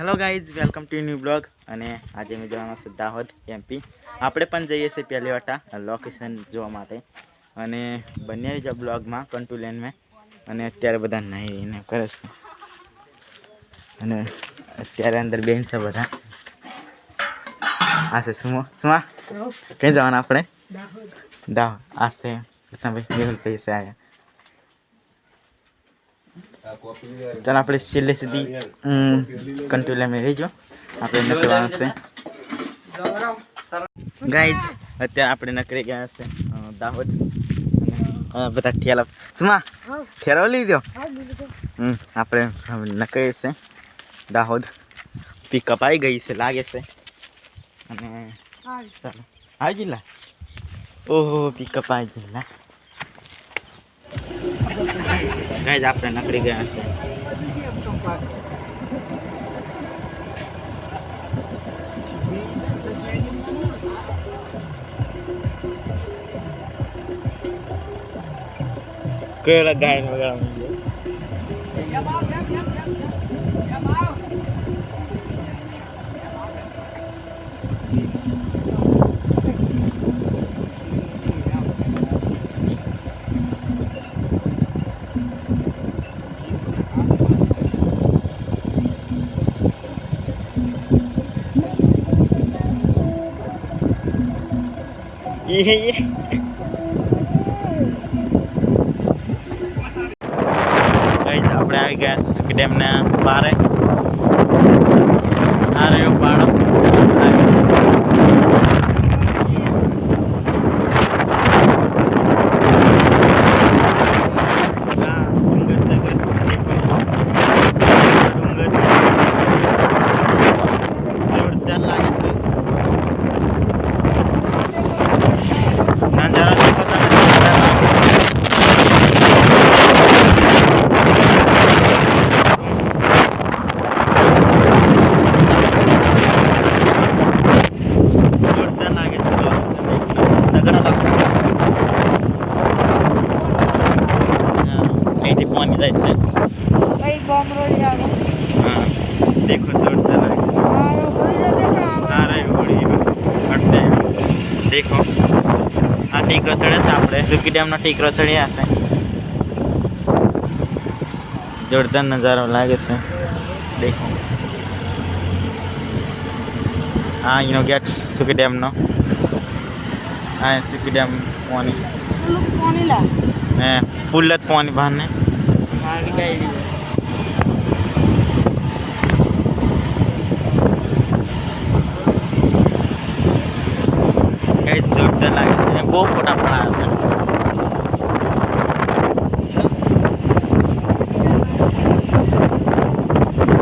Hello guys welcome to new blog અને આજે અમે જવાના છે દાહોદ એમપી આપણે પણ જઈએ છીએ પહેલી વાટા લોકેશન જોવા માટે. અને બંને જ બ્લોગમાં કંટુ લેનમાં અને અત્યારે બધા નાહીને કરે છે. અને અત્યારે અંદર બેન છે બધા. આ છે સુમો. સુમા ક્યાં જવાના આપણે? દાહોદ. આ છે. કૃષ્ણભાઈ મેહુલભાઈ છે આયા. ચાલ આપણે છેલ્લે સુધી કંટ્રોલમાં રહીજો આપણે નીકળવાનું છે. ગાઈઝ અત્યારે આપણે નકરી ગયા છે દાહોદ. બધા ઠેલા સુમા ઠેલો લીધો હમ આપણે નકરી છે દાહોદ. પિકઅપ આવી ગઈ છે લાગે છે. અને ચાલો. આવી જિલ્લા ઓહો પિકઅપ આવી જિલ્લા ગાઈઝ આપણે નકળી ગયા છે. કયો ગાય નો 爷 દેખો. આ ટીકરો ચડે છે આપણે. સુકી ડેમનો ટીકરો ચડ્યા છે. જોરદાર નજારો લાગે છે. દેખો. આ અહીંનો ગેટ સુકી ડેમનો. આ સુકી ડેમ પોની હે ફૂલ જ પાણી બહારને? આવી ગઈ કઈ જોરદાર લાગે છે ને બહુ ફોટા પડાયા છે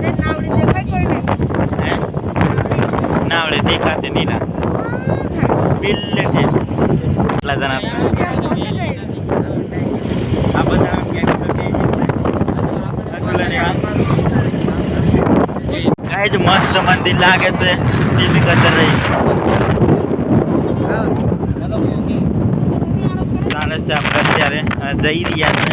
તે નાવડી દેખાય કોઈ હે ના આવડે દેખાતે નીલા બિલ્લે છે. એટલા જણા આ બધા આમ કહી ગાઈજ મસ્ત મંદિર લાગે છે. સીધી કદર રહી. ચાલે છે આપણે અત્યારે. જઈ રહ્યા છે.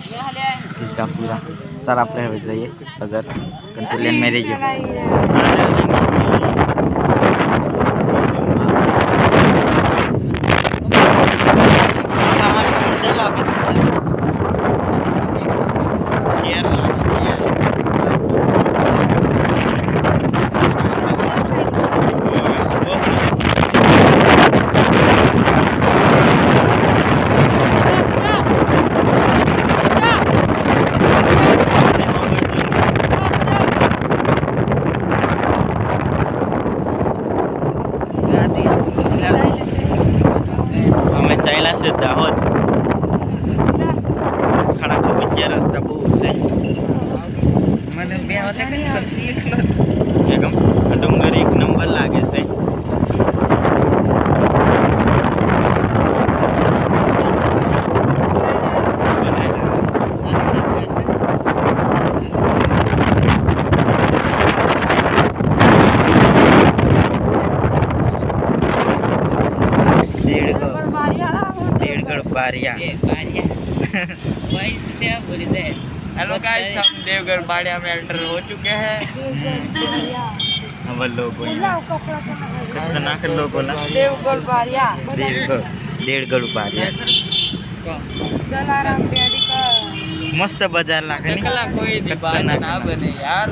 इसका पूरा सारा आपको भेज रही है अगर कंट्रोल लेन में रहिए बारिया हेलो गाइस हम देवगढ़ बाड़िया में एंटर हो चुके हैं. हम्म. अब लोग कितना कर लोग बोला। देवगढ़ बाड़िया. देवगढ़ देवगढ़ बाड़िया मस्त बाज़ार लागनी देखला कोई बात ना बने यार।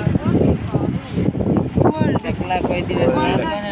देखला कोई दिवस ना बने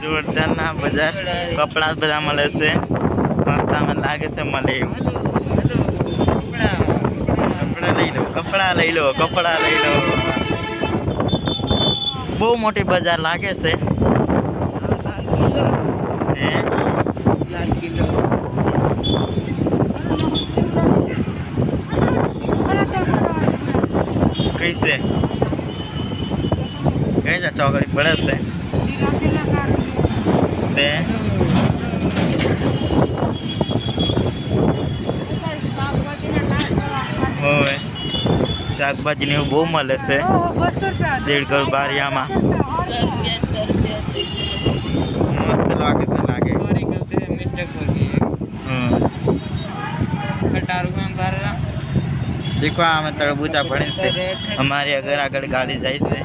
ઓવે. હમ. લેવા આવો. ત્રીસ રૂપિયા જોરદાર ના બજાર કપડા બધા મળે છે સસ્તામાં લાગે છે મળે એવું કપડા લઈ લો કપડા લઈ લો કપડા લઈ લો બહુ મોટી બજાર લાગે છે હે લાલ કિલો કઈ છે કઈ જા ચોકડી પડે છે તે હોય શાકભાજી ને એવું બહુ મળે છે દેડગઢ બારિયામાં મસ્ત લાગે છે લાગે सॉरी गलती से मिस्टेक हो गई હમ खटार में भर रहा દેખો આ અમે તરબૂચા ભણી છે અમારી આગળ આગળ ગાડી જાય છે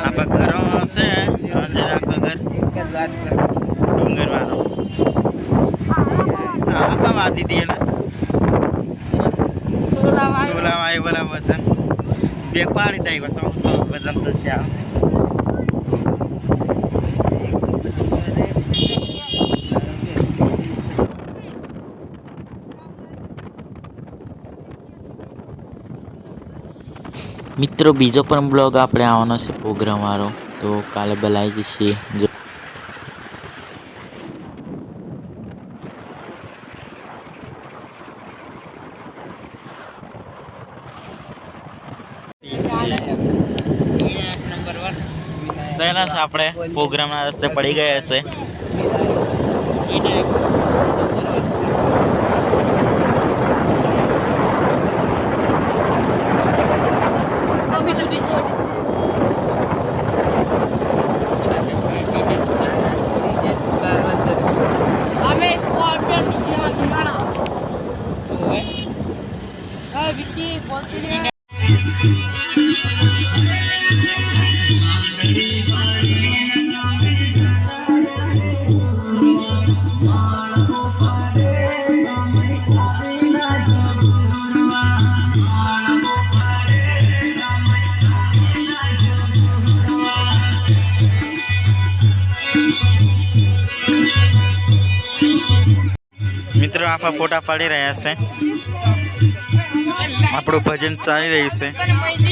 આપણા ઘરો છે અંદર આપણા ઘર ડુંગર વાળો હા તો તો તો છે મિત્રો, બીજો પણ બ્લોગ આપણે આવવાનો છે પ્રોગ્રામ વાળો તો કાલે બલાઈ જશે ચાલ્યા છે આપણે પ્રોગ્રામના રસ્તે પડી ગયા હશે Thank you. આપણા ફોટા પાડી રહ્યા છે આપણું ભજન ચાલી રહ્યું છે.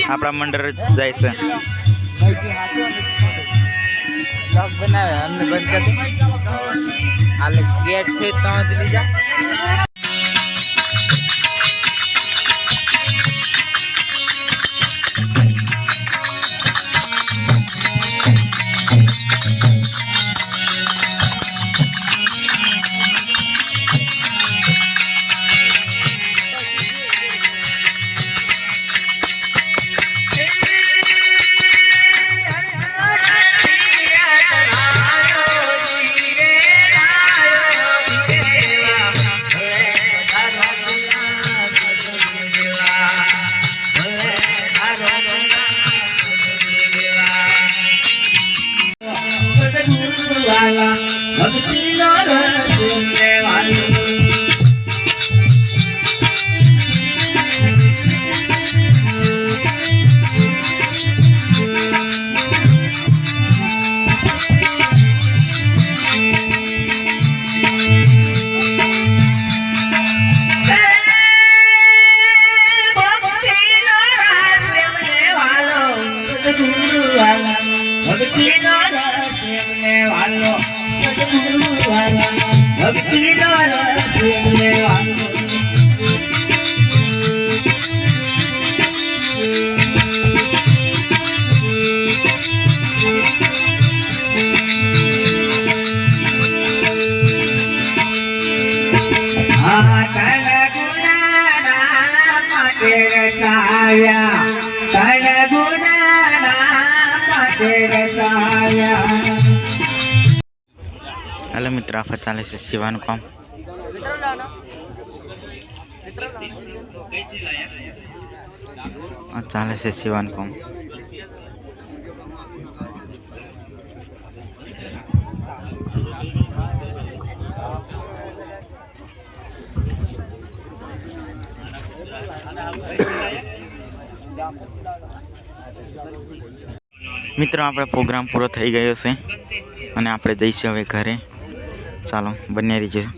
આપણા મંડળ જાય છે. બનાવે, અમને બંધ કરી ગેટથી ત્રણ લીધા. મિત્રો આફત ચાલે છે સીવાનું કામ આ ચાલે છે સીવાનું કામ મિત્રો આપણે પ્રોગ્રામ પૂરો થઈ ગયો છે અને આપણે જઈશું હવે ઘરે। ચાલો બંને રહીશું